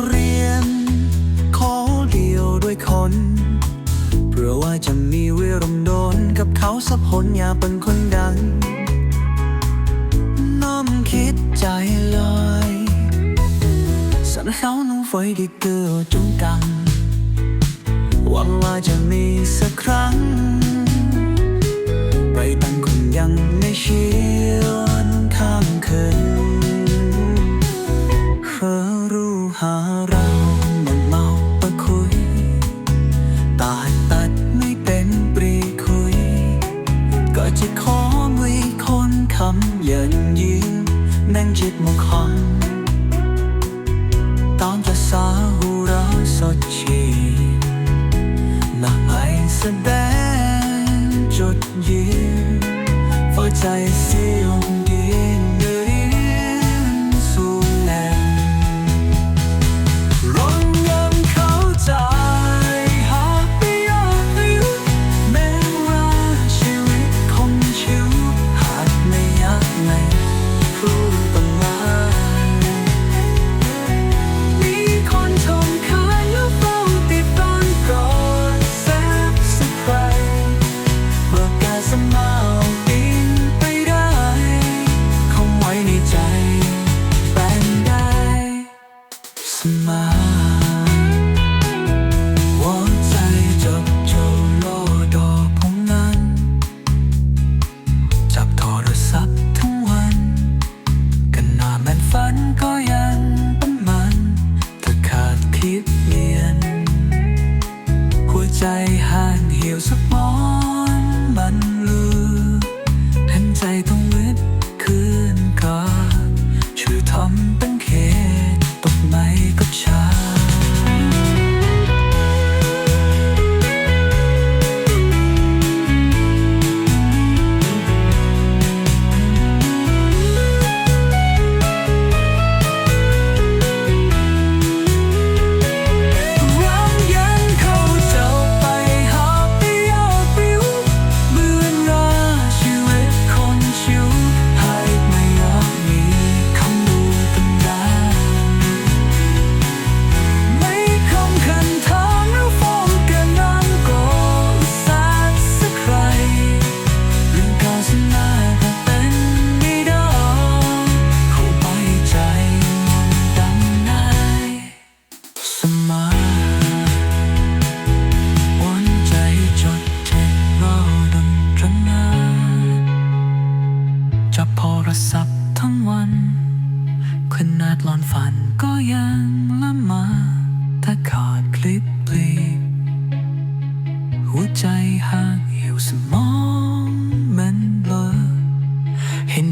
เรียน ขอเดียวด้วยคน เพราะว่าจะมีเวรมโดนกับเขาสักหนอย่าเป็นคนดัง น้อมคิดใจลอยสันเขานุ่งฝอยดีเกลือจุงกังหวังว่าจะมีสักครั้ง จุดยืนพอใจเสียง smile.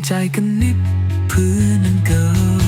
ใจกันนิดเพื่อนั้นเกิน